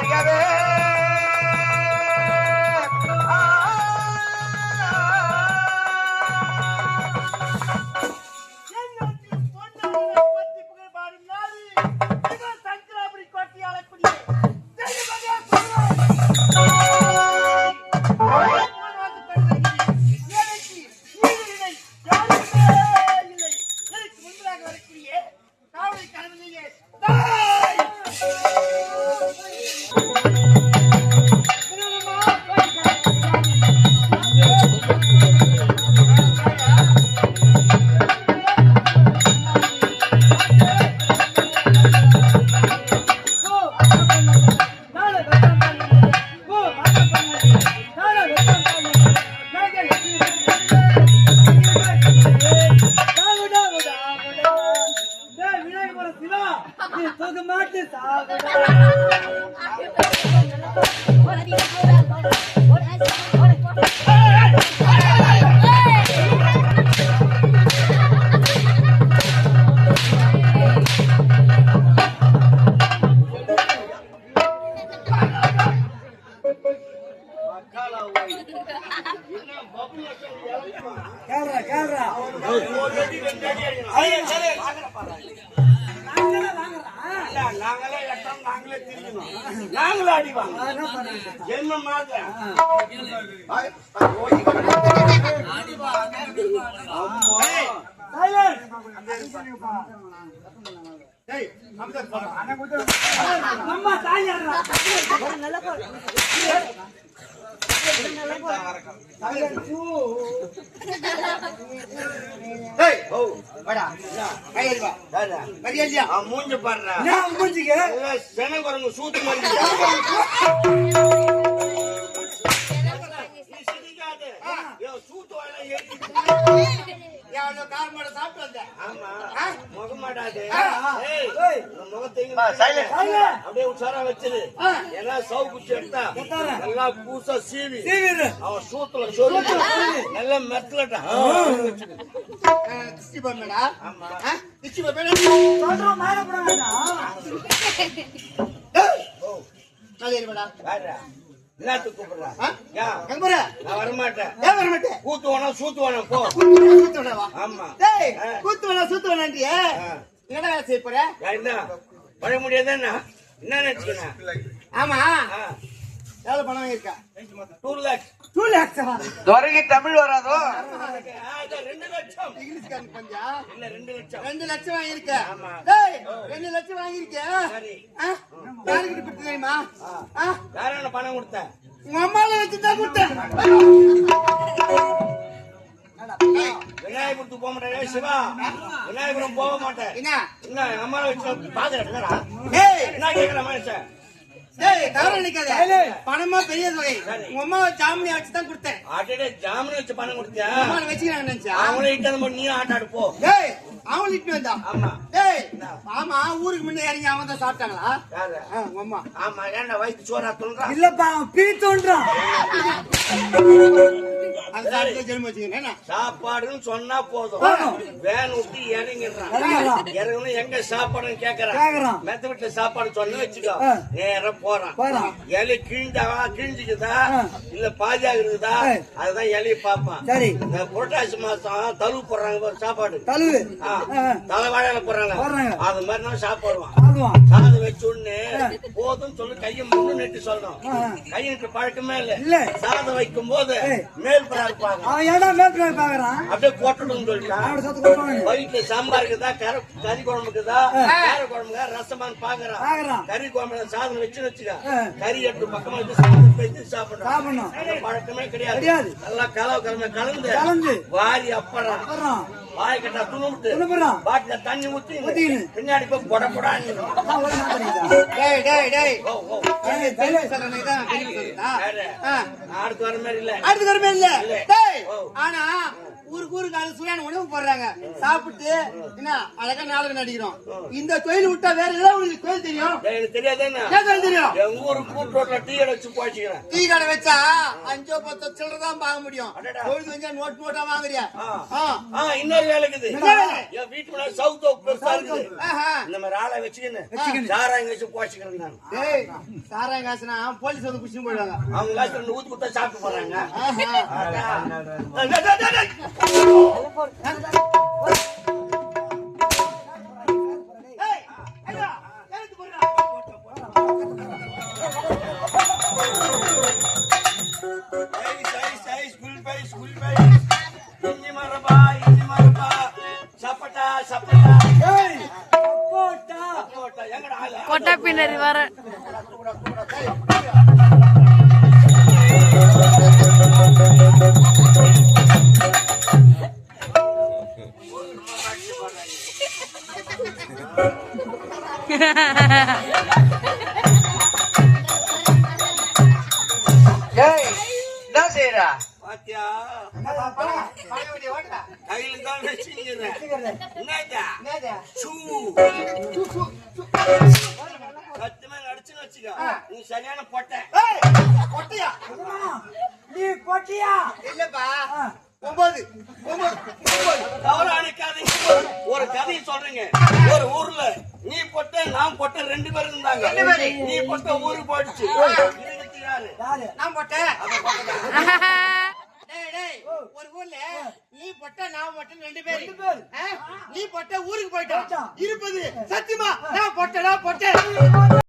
ஆரியவே சாவடி கனவு நீங்க நாங்களே திரிக்கணும். நாங்களே அடிவாங்க என்ன பண்ணுறது? என்ன மாதிரி? மூஞ்ச பாடுறா மூஞ்சிக்கு? செனகுரங்கு சூத்து மாதிரி நீ சிரிக்காத. என் சூத்து வாயில ஏறிடுச்சு. ஆமா. முகமாடாது. முகத்தை. அப்படியே உஷாரா வச்சிரு. ஏன்னா சவு குச்சி எடுத்தா நல்லா பூசா சீவி. அவன் சூத்துல சொல்லி. நல்லா மெத்தலட்டா. ஆமா. சொல்றோம் மாறப்பட வேண்டாம் வாடா. என்னத்துக்கு கூப்பிடுறா? ஏன்? நான் வரமாட்டேன். கூத்து வேணாம் சூத்து வேணாம் போ. ஆமா. ஆ. நான் என்ன வர முடியாதுன்னா என்ன நினைச்சுக்கணும் ஆமா. எவ்வளவு பணம் வாங்கியிருக்கா? டூ லேக்ஸ் டூ லேக்ஸ் துறைக்கு தமிழ் வராதோ? ரெண்டு லட்சம் இங்கிலீஷ்காரன் பந்தியா? இல்ல ரெண்டு லட்சம். ரெண்டு லட்சம் வாங்கியிருக்க. ரெண்டு லட்சம் வாங்கியிருக்க? யாருக்கிட்ட கொடுத்து தெரியுமா? ஆ? யாரும் பணம் கொடுத்த? உங்க அம்மால வச்சுதான் கொடுத்தேன். விநாயகபுரத்துக்கு போக மாட்டேன். சிவா. விநாயகபுரம் போக மாட்டேன். என்ன? என்ன எங்க அம்மா வச்சு பாக்குறா டேய் என்ன கேக்குற மனுஷன்? பணமா பெரிய தொகை. உங்க அம்மாவை ஜாமீன் வச்சு தான் கொடுத்தேன். ஆட்டே ஜாமீன் வச்சு பணம் கொடுத்தியா? வச்சுக்கிறாங்க நினைச்சா அவங்களே இட்டு நீ ஆட்டாடு போ. டேய் அவன் இட்டு வந்தா. ஆமா. டேய் ஆமா ஊருக்கு முன்ன இறங்கி அவன் தான் சாப்பிட்டாங்களா? யாரு? ஆ, உங்க அம்மா. ஆமா ஏன்டா வயிற்று சோறா துண்றான் இல்லப்பா அவன் பீ தோன்றான் சாப்பாடுன்னு சொன்னா போதும். வேன் விட்டு இறங்கிடுறான். இறங்கணும். எங்க சாப்பாடுன்னு கேக்குறான். மெத்த வீட்டுல சாப்பாடு சொன்னு வச்சுக்கோ. ஆ. நேரா போறான். இலை கிழிஞ்சா கிழிஞ்சுக்குதா. இல்ல பாதியா இருக்குதா? ஆ. அதுதான் இலையை பார்ப்பான். சரி. இந்த புரட்டாசி மாசம் தழுவு போடுறாங்க சாப்பாடு. தழுவு. தலைவாழையில போடுறாங்க. அது மாதிரி தான் சாப்பிடுவான். சாதம் வச்சு உடனே போதும் சொல்லி கையை முன்னு நெட்டு சொல்லணும் பழக்கமே இல்ல. சாதம் வைக்கும் போது. மேல் புறா அவன் மேற்கொள்ள பாக்குறான்? அப்படியே போட்டுடும் சொல்லிட்டான். வயிற்றுல சாம்பார் இருக்குதா? கறி குழம்புக்குதா கார குழம்புக்கா? ரசமான்னு பாக்குறான். பாக்குறான். கறி குழம்புல சாதம் வச்சு வச்சுக்க. கறி எடுத்து பக்கமா வச்சு சாதம் வச்சு சாப்பிடணும். பழக்கமே கிடையாது. கிடையாது. நல்லா கலவு கலமை கலந்து கலந்து. வாரி அப்பறான் வர்றான் வாய் கட்டா. பாட்டில தண்ணி ஊத்தி. பின்னாடி போய் பொட பொடான்னு? டேய் அடுத்து வர மாதிரி இல்ல. அடுத்த கருமே இல்ல. இல்ல. டேய் ஓ. ஆனா ஊருக்கு ஊருக்கு அது சுவையான உணவு போடுறாங்க. சாப்பிட்டு என்ன அழகா நாடகம் நடிக்கிறோம் இந்த தொழில் விட்டா வேற ஏதாவது உங்களுக்கு தொழில் தெரியும்? எனக்கு தெரியாதே தெரியும்? எங்க ஊரு கூட்டோட்ல டீ கடை வச்சு போச்சுக்கிறேன் டீ கடை வச்சா அஞ்சோ பத்தோ சில்லறை தான் வாங்க முடியும். அடடா. பொழுது வந்தா நோட் நோட்டா வாங்குறியா? இன்னொரு வேலை? இருக்குது? என் வீட்டு சவுத் ஓக் பெருசா இருக்குது ஆஹா. இந்த மாதிரி ஆளை வச்சுக்கின்னு வச்சுக்கின்னு. சாராயம் வச்சு போச்சுக்கிறேன் நான். டேய் சாராயம் காசுனா போலீஸ் வந்து புடிச்சுன்னு போயிடுவாங்க. அவங்க காசு ரெண்டு ஊத்து கொடுத்தா சாப்பிட்டு போறாங்க. கொட்டை பாத்தியா? கையில தான் வச்சுக்கிறேன். சத்தியமா வச்சுக்க. நீ சரியான பொட்டை. கொட்டையா? நீ கொட்டியா இல்லப்பா. ஒன்பது ஒன்பது தவறா. ஒரு கதையை சொல்றேங்க. ஒரு ஊர்ல நீ பொட்ட நான் பொட்ட ரெண்டு பேரும் இருந்தாங்க. நீ பொட்ட ஊருக்கு போயிடுச்சு. நான் போட்டேன் அவன் பக்கத்துல. டேய் டேய் ஒரு ஊர்ல நீ பொட்ட நான் பொட்ட ரெண்டு பேர். ரெண்டு பேர். நீ பொட்ட ஊருக்கு போயிட்டான். இருப்பது. சத்தியமா நான் பொட்டடா பொட்டேன். போட்ட